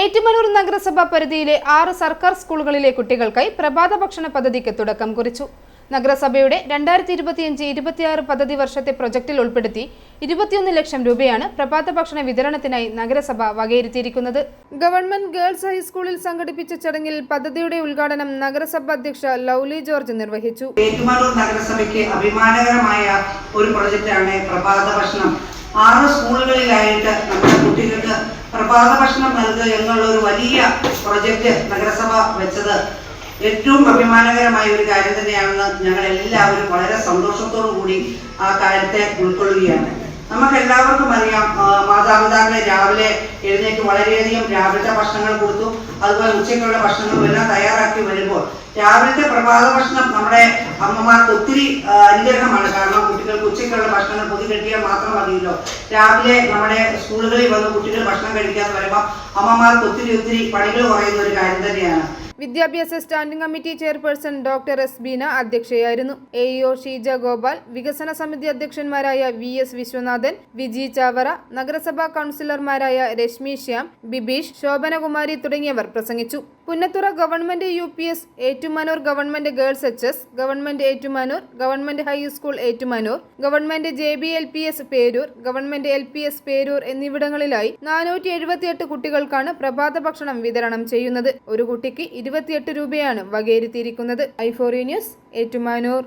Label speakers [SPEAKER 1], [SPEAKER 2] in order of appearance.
[SPEAKER 1] ഏറ്റുമാനൂർ നഗരസഭ പരിധിയിലെ ആറ് സർക്കാർ സ്കൂളുകളിലെ കുട്ടികൾക്കായി പ്രഭാത ഭക്ഷണ പദ്ധതിക്ക് തുടക്കം കുറിച്ചു. നഗരസഭയുടെ രണ്ടായിരത്തി ഇരുപത്തിയഞ്ച് ഇരുപത്തിയാറ് പദ്ധതി വർഷത്തെ പ്രൊജക്ടിൽ ഉൾപ്പെടുത്തി ഇരുപത്തിയൊന്ന് ലക്ഷം രൂപയാണ് പ്രഭാത ഭക്ഷണ വിതരണത്തിനായി നഗരസഭ വകയിരുത്തിയിരിക്കുന്നത്. ഗവൺമെന്റ് ഗേൾസ് ഹൈസ്കൂളിൽ സംഘടിപ്പിച്ച ചടങ്ങിൽ പദ്ധതിയുടെ ഉദ്ഘാടനം നഗരസഭ അധ്യക്ഷ ലൗലി ജോർജ് നിർവഹിച്ചു.
[SPEAKER 2] ഏറ്റുമാനൂർ നഗരസഭയ്ക്ക് അഭിമാനകരമായ ഒരു പ്രൊജക്റ്റാണ് പ്രഭാത ഭക്ഷണം. ആറ് സ്കൂളുകളിലായിട്ട് നമ്മുടെ കുട്ടികൾക്ക് പ്രഭാത ഭക്ഷണം നൽകുക എന്നുള്ള ഒരു വലിയ പ്രൊജക്റ്റ് നഗരസഭ വെച്ചത് ഏറ്റവും അഭിമാനകരമായ ഒരു കാര്യം തന്നെയാണെന്ന് ഞങ്ങൾ എല്ലാവരും വളരെ സന്തോഷത്തോടു കൂടി ആ കാര്യത്തെ ഉൾക്കൊള്ളുകയാണ്. നമുക്ക് എല്ലാവർക്കും അറിയാം മാതാപിതാക്കളെ രാവിലെ എഴുന്നേറ്റ് വളരെയധികം രാവിലത്തെ ഭക്ഷണങ്ങൾ കൊടുത്തു അതുപോലെ ഉച്ചയ്ക്കുള്ള ഭക്ഷണങ്ങളും എല്ലാം തയ്യാറാക്കി രാവിലത്തെ പ്രഭാത ഭക്ഷണം നമ്മുടെ അമ്മമാർക്ക് ഒത്തിരി അനുഗ്രഹമാണ്. കാരണം കുട്ടികൾക്ക് ഉച്ചയ്ക്കുള്ള ഭക്ഷണം പൊതി കെട്ടിയാൽ മാത്രം മതിയല്ലോ. രാവിലെ നമ്മുടെ സ്കൂളുകളിൽ വന്ന് കുട്ടികൾ ഭക്ഷണം കഴിക്കാന്ന് പറയുമ്പോൾ അമ്മമാർക്ക് ഒത്തിരി ഒത്തിരി പണികൾ കുറയുന്ന ഒരു കാര്യം തന്നെയാണ്.
[SPEAKER 1] വിദ്യാഭ്യാസ standing committee chairperson doctor S Beena അധ്യക്ഷയായിരുന്നു. A E O Sheeja Gopal വികസന സമിതി അധ്യക്ഷന്മാരായ വി എസ് വിശ്വനാഥൻ വിജി ചാവറ നഗരസഭാ കൗൺസിലർമാരായ രശ്മി ശ്യാം ബിബീഷ് ശോഭനകുമാരി തുടങ്ങിയവർ പ്രസംഗിച്ചു. Punnathura government U P S Ettumanoor government girls H S government Ettumanoor government high school Ettumanoor government J B L P S Peroor government L P S Peroor എന്നിവിടങ്ങളിലായി നാനൂറ്റി എഴുപത്തിയെട്ട് കുട്ടികൾക്കാണ് പ്രഭാത ഭക്ഷണം വിതരണം ചെയ്യുന്നത്. ഒരു കുട്ടിക്ക് ഇരുപത്തിയെട്ട് രൂപയാണ് വകയിരുത്തിയിരിക്കുന്നത്. ഐഫോറി ന്യൂസ് ഏറ്റുമാനൂർ.